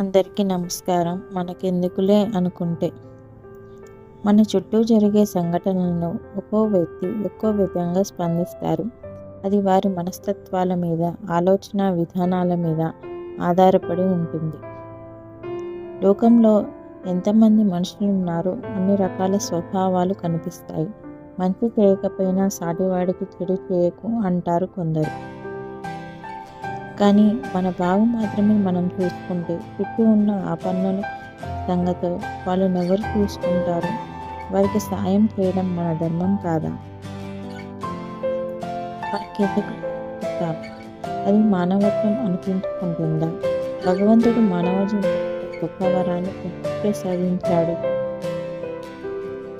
అందరికీ నమస్కారం. మనకెందుకులే అనుకుంటే. మన చుట్టూ జరిగే సంఘటనలను ఒక్కో వ్యక్తి ఒక్కో విధంగా స్పందిస్తారు. అది వారి మనస్తత్వాల మీద ఆలోచన విధానాల మీద ఆధారపడి ఉంటుంది. లోకంలో ఎంతమంది మనుషులు ఉన్నారో అన్ని రకాల స్వభావాలు కనిపిస్తాయి. మంచి చేయకపోయినా సాటివాడికి చెడు చేయకు అంటారు కొందరు. కానీ మన భావం మాత్రమే మనం చూసుకుంటే చుట్టూ ఉన్న ఆపన్నుల సంగతో వాళ్ళు ఎవరు చూసుకుంటారు. వారికి సాయం చేయడం మన ధర్మం కాదా? మనకెందుకు అది మానవత్వం అనిపించుకుంటుందా? భగవంతుడు మానవ గొప్ప వరాన్ని ప్రసాదించాడు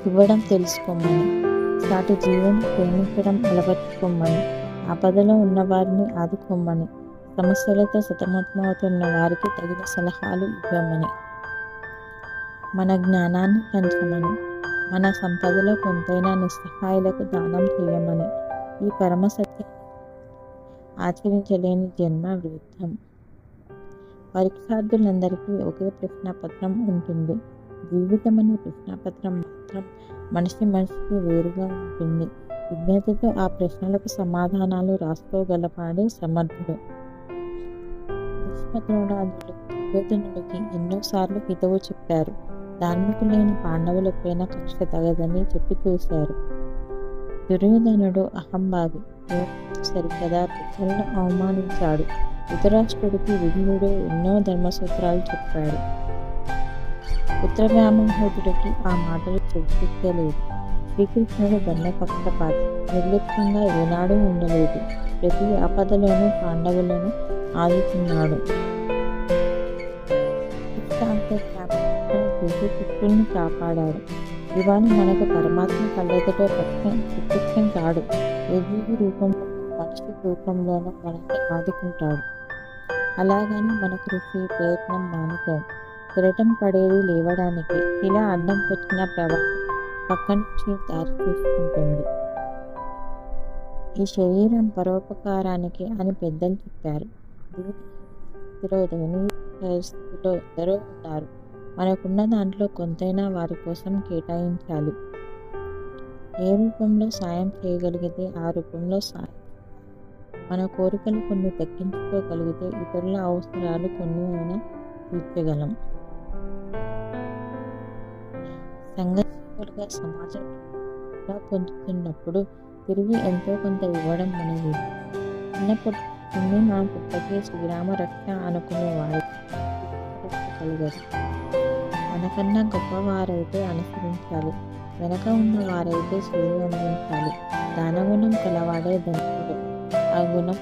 ఇవ్వడం తెలుసుకోమని సాటి జీవం ప్రేమించడం అలవర్చుకోమని ఆపదలో ఉన్న వారిని ఆదుకోమని సమస్యలతో సతమతమవుతున్న వారికి తగిన సలహాలు ఇవ్వమని. మన జ్ఞానాన్ని పెంచమని మన సంపదలో కొంతైనా నిస్సహాయులకు దానం చేయమని ఈ పరమ సత్యం ఆచరించలేని జన్మ వృద్ధం పరీక్షార్థులందరికీ ఒకే ప్రశ్నపత్రం ఉంటుంది. జీవితం అనే ప్రశ్నపత్రం మాత్రం మనిషి మనిషికి వేరుగా ఉంటుంది. విజ్ఞతతో ఆ ప్రశ్నలకు సమాధానాలు రాసుకోగలపాడే సమర్థుడు. భీష్మద్రోణాదులు దుర్యోధనుడికి ఎన్నోసార్లు హితవు చెప్పారు. ధార్మికులైన పాండవులపైన కక్ష తగదని చెప్పి చూశారు. దుర్యోధనుడు అహంభావి సరికదా పెద్దలను అవమానించాడు. ధృతరాష్ట్రుడికి విధుడు ఎన్నో ధర్మసూత్రాలు చెప్పాడు. పుత్రవ్యామోహతుడికి ఆ మాటలు చూపించలేదు. శ్రీకృష్ణుడు ధర్మపక్షపాతి నిర్లిప్తంగా ఏనాడూ ఉండలేదు. ప్రతి ఆపదలోనూ పాండవులను ఆగుతున్నాడు. చేసి శిష్యుల్ని కాపాడాడు. ఇవాళ మనకు పరమాత్మ కళ్ళెదుట ప్రత్యక్షం కాడు ఎదుగు రూపంలో మనిషి రూపంలోనూ మనకి ఆదుకుంటాడు. అలాగని మన కృషి ప్రయత్నం మానుకో. కిరటం పడేది లేవడానికి ఇలా అడ్డం వచ్చిన ప్రవాహం పక్క నుంచి దారి చూసుకుంటుంది. ఈ శరీరం పరోపకారానికి అని పెద్దలు చెప్పారు. స్థితిలో పరిస్థితిలో ఎందరో ఉన్నారు మనకున్న దాంట్లో కొంతైనా వారి కోసం కేటాయించాలి. ఏ రూపంలో సాయం చేయగలిగితే ఆ రూపంలో సాయం మన కోరికలు కొన్ని తగ్గించుకోగలిగితే ఇతరుల అవసరాలు కొన్ని అయినా తీర్చగలం. సంఘర్షకులుగా సమాజం పొందుతున్నప్పుడు తిరిగి ఎంతో కొంత ఇవ్వడం అనేది చిన్నప్పటి నుండి నా పుట్టకే శ్రీరామ రక్ష అనుకునేవాడు వారి మనకన్నా గొప్పవారైతే అనుసరించాలి. వెనక ఉన్న వారైతే చేయి అందించాలి. దానగుణం కలవాడే ధనుడు ఆ గుణం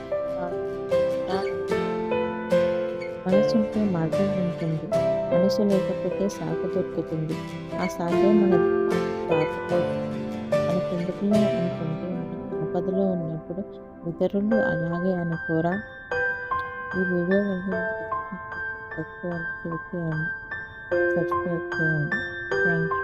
మనసుంటే మార్గం ఉంటుంది. మనసు లేకపోతే సాకు దొరుకుతుంది. ఆ సాగే మన మనకెందుకులే ఆపదలో ఉన్నప్పుడు ఇతరులు అలాగే అనుకోరా? ఈ వీడియో సబ్స్క్రైబ్ చేయండి సబ్స్క్రైబ్ చేయండి. Thank you